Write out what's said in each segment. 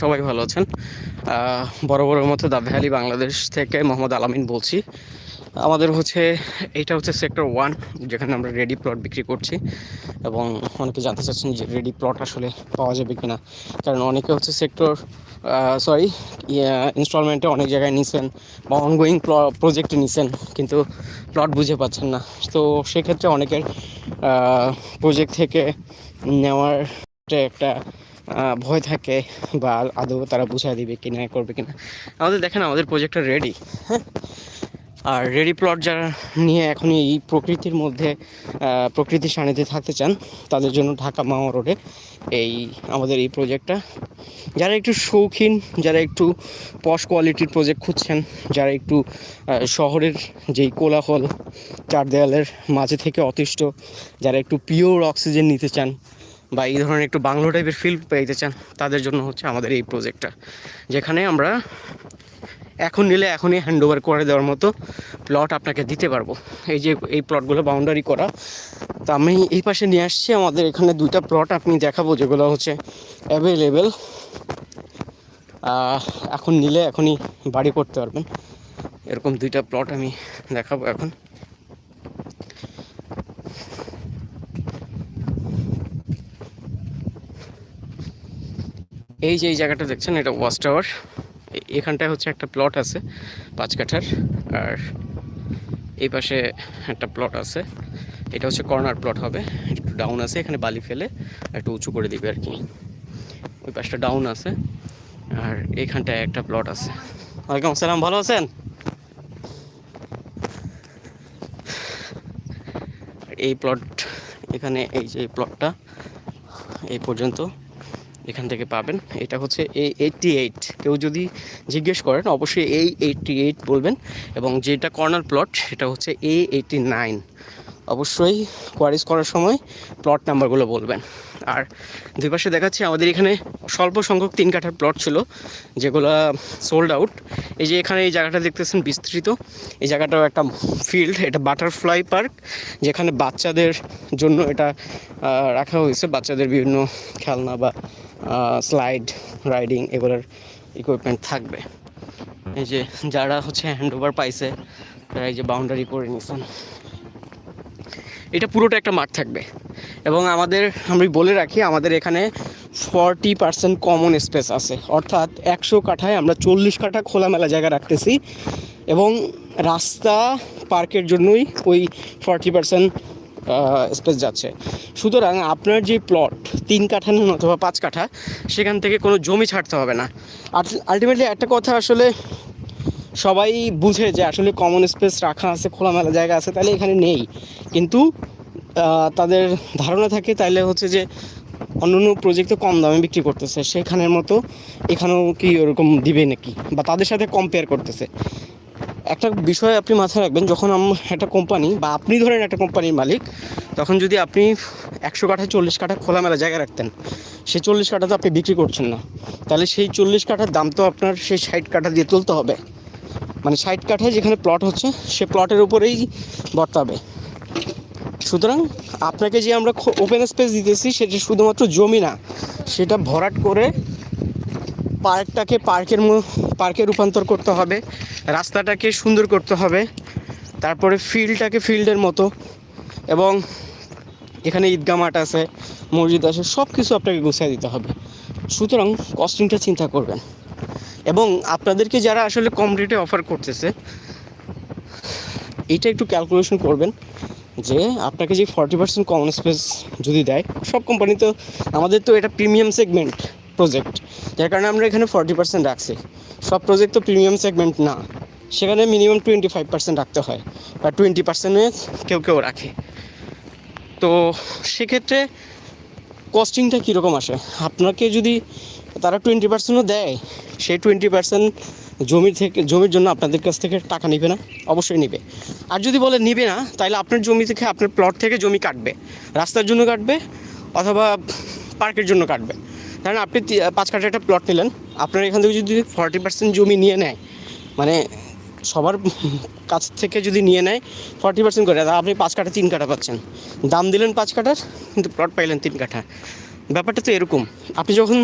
সবাই ভালো আছেন। বড় বড় মতো দা ভ্যালি বাংলাদেশ থেকে মোহাম্মদ আলামিন বলছি। আমাদের হচ্ছে, এইটা হচ্ছে সেক্টর ওয়ান যেখানে আমরা রেডি প্লট বিক্রি করছি। এবং অনেকে জানতে চাচ্ছেন যে রেডি প্লট আসলে পাওয়া যাবে কি না কারণ অনেকে হচ্ছে সেক্টর সরি ইনস্টলমেন্টে অনেক জায়গায় নিছেন বা অনগোয়িং প্রজেক্টে নিছেন, কিন্তু প্লট বুঝে পাচ্ছেন না। তো সেক্ষেত্রে অনেকের প্রজেক্ট থেকে নেওয়ার একটা ভয় থাকে বা আদৌ তারা বুঝাই দিবে কিনা করবে কিনা আমাদের দেখেন, আমাদের প্রজেক্টটা রেডি হ্যাঁ? আর রেডি প্লট যারা নিয়ে এখন এই প্রকৃতির মধ্যে প্রকৃতির সান্নিধ্যে থাকতে চান, তাদের জন্য ঢাকা মাওয়া রোডে এই আমাদের এই প্রজেক্টটা যারা একটু শৌখিন, যারা একটু পশ কোয়ালিটির প্রজেক্ট খুঁজছেন, যারা একটু শহরের যেই কোলাহল চার দেয়ালের মাঝে থেকে অতিষ্ঠ, যারা একটু পিওর অক্সিজেন নিতে চান বা এই ধরনের একটু বাংলো টাইপের ফিল পেতে চান, তাদের জন্য হচ্ছে আমাদের এই প্রজেক্টটা যেখানে আমরা এখন নিলে এখনই হ্যান্ড ওভার করে দেওয়ার মতো প্লট আপনাকে দিতে পারব। এই যে এই প্লটগুলো বাউন্ডারি করা। তো আমি এই পাশে নিয়ে আসছি, আমাদের এখানে দুইটা প্লট আপনি দেখাবো, যেগুলো হচ্ছে অ্যাভেলেবেল এখন নিলে এখনই বাড়ি করতে পারবেন। এরকম দুইটা প্লট আমি দেখাবো এখন। এই যে এই জায়গাটা দেখছেন, এটা ওয়াচ টাওয়ার। এখানটায় হচ্ছে একটা প্লট আছে, পাঁচ কাঠার। আর এই পাশে একটা প্লট আছে। এটা হচ্ছে কর্নার প্লট হবে। একটু ডাউন আছে, এখানে বালি ফেলে একটু উঁচু করে দিবে আর কি। ওই পাশটা ডাউন আছে, আর এইখানটায় একটা প্লট আছে। ওয়ালাইকুম আসসালাম, ভালো আছেন? এই প্লট, এখানে এই যে প্লটটা, এই পর্যন্ত। এখান থেকে পাবেন। এটা হচ্ছে এ এইটটি এইট কেউ যদি জিজ্ঞেস করেন, অবশ্যই এই এইটটি এইট বলবেন এবং যেটা কর্নার প্লট সেটা হচ্ছে এ এইটটি নাইন অবশ্যই কোয়ারিজ করার সময় প্লট নাম্বারগুলো বলবেন। আর দুই পাশে দেখাচ্ছি আমাদের এখানে স্বল্প সংখ্যক তিন কাঠার প্লট ছিল, যেগুলো সোল্ড আউট এই যে এখানে এই জায়গাটা দেখতেছেন বিস্তৃত। এই জায়গাটাও একটা ফিল্ড এটা বাটারফ্লাই পার্ক যেখানে বাচ্চাদের জন্য এটা রাখা হয়েছে। বাচ্চাদের বিভিন্ন খেলনা বা স্লাইড রাইডিং এগুলোর ইকুইপমেন্ট থাকবে। এই যে যারা হচ্ছে হ্যান্ড ওভার পাইছে, তারা এই যে বাউন্ডারি করে নিয়েছেন এটা পুরোটা একটা মাঠ থাকবে। এবং আমাদের, আমি বলে রাখি, আমাদের এখানে ফর্টি পার্সেন্ট কমন স্পেস আছে। অর্থাৎ একশো কাঠায় আমরা চল্লিশ কাঠা খোলামেলা জায়গা রাখতেছি। এবং রাস্তা পার্কের জন্যই ওই ফর্টি পার্সেন্ট স্পেস যাচ্ছে। সুতরাং আপনার যে প্লট তিন কাঠা নেন অথবা পাঁচ কাঠা, সেখান থেকে কোনো জমি ছাড়তে হবে না। আলটিমেটলি একটা কথা আসলে সবাই বুঝে যে আসলে কমন স্পেস রাখা আছে, খোলামেলা জায়গা আছে, তাহলে এখানে নেই। কিন্তু তাদের ধারণা থাকে তাইলে হচ্ছে যে অন্য অন্য প্রজেক্টে কম দামে বিক্রি করতেছে। সেখানের মতো এখানেও কি ওরকম দিবে নাকি? বা তাদের সাথে কম্পেয়ার করতেছে। একটা বিষয় আপনি মাথায় রাখবেন, যখন একটা কোম্পানি বা আপনি ধরেন একটা কোম্পানির মালিক, তখন যদি আপনি একশো কাঠা, চল্লিশ কাঠা খোলামেলা জায়গা রাখতেন, সেই চল্লিশ কাঠা তো আপনি বিক্রি করছেন না। তাহলে সেই চল্লিশ কাঠার দাম তো আপনার সেই ষাট কাঠা দিয়ে তুলতে হবে। মানে ষাট কাঠায় যেখানে প্লট হচ্ছে, সে প্লটের উপরেই বর্তাবে সুতরাং আপনাকে যে আমরা ওপেন স্পেস দিতেছি, সেটা শুধুমাত্র জমি না, সেটা ভরাট করে পার্কটাকে পার্কের পার্কে রূপান্তর করতে হবে, রাস্তাটাকে সুন্দর করতে হবে, তারপরে ফিল্ডটাকে ফিল্ডের মতো এবং এখানে ঈদগাহ মাঠ আছে, মসজিদ আছে সব কিছু আপনাকে গুছিয়ে দিতে হবে। সুতরাং কস্টিংটা চিন্তা করবেন। এবং আপনাদেরকে যারা আসলে কম রেটে অফার করতেছে, এটা একটু ক্যালকুলেশন করবেন যে আপনাকে যে ফর্টি পার্সেন্ট কমন স্পেস যদি দেয়, সব কোম্পানি তো, আমাদের তো এটা প্রিমিয়াম সেগমেন্ট প্রজেক্ট যার কারণে আমরা এখানে ফর্টি পার্সেন্ট রাখছি। সব প্রজেক্ট তো প্রিমিয়াম সেগমেন্ট না, সেখানে মিনিমাম টোয়েন্টি ফাইভ পার্সেন্ট রাখতে হয়, বা টোয়েন্টি পার্সেন্টে কেউ কেউ রাখে। তো সেক্ষেত্রে কস্টিংটা কীরকম আসে? আপনাকে যদি তারা টোয়েন্টি পার্সেন্টও দেয়। সেই টোয়েন্টি পার্সেন্ট জমি থেকে জমির জন্য আপনাদের কাছ থেকে টাকা নেবে না, অবশ্যই নেবে। আর যদি বলে নেবে না, তাহলে আপনার জমি থেকে আপনার প্লট থেকে জমি কাটবে। রাস্তার জন্য কাটবে, অথবা পার্কের জন্য কাটবে। কারণ আপনি পাঁচ কাঠা একটা প্লট নিলেন, আপনার এখান থেকে যদি ফর্টি পার্সেন্ট জমি নিয়ে নেয় মানে সবার কাছ থেকে যদি নিয়ে নেয় ফর্টি পার্সেন্ট করে আপনি পাঁচ কাঠা তিন কাঠা পাচ্ছেন। দাম দিলেন পাঁচ কাঠার, কিন্তু প্লট পাইলেন তিন কাঠা। ব্যাপারটা তো এরকম। আপনি যখন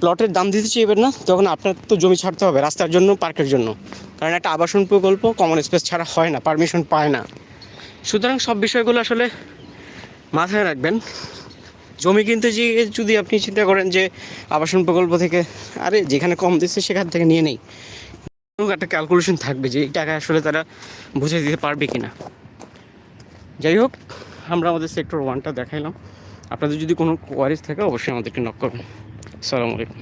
প্লটের দাম দিতে চাইবেন না, তখন আপনার তো জমি ছাড়তে হবে রাস্তার জন্য, পার্কের জন্য। কারণ একটা আবাসন প্রকল্প কমন স্পেস ছাড়া হয় না পারমিশন পায় না। সুতরাং সব বিষয়গুলো আসলে মাথায় রাখবেন। জমি কিনতে গিয়ে যদি আপনি চিন্তা করেন যে আবাসন প্রকল্প থেকে, আরে যেখানে কম দিচ্ছে সেখান থেকে নিয়ে নেই। একটা ক্যালকুলেশন থাকবে যে এই টাকা আসলে তারা বুঝে দিতে পারবে কি না যাই হোক, আমরা আমাদের সেক্টর ওয়ানটা দেখাইলাম। আপনাদের যদি কোনো কোয়ারিজ থাকে, অবশ্যই আমাদেরকে নক করবেন। আসসালামু আলাইকুম।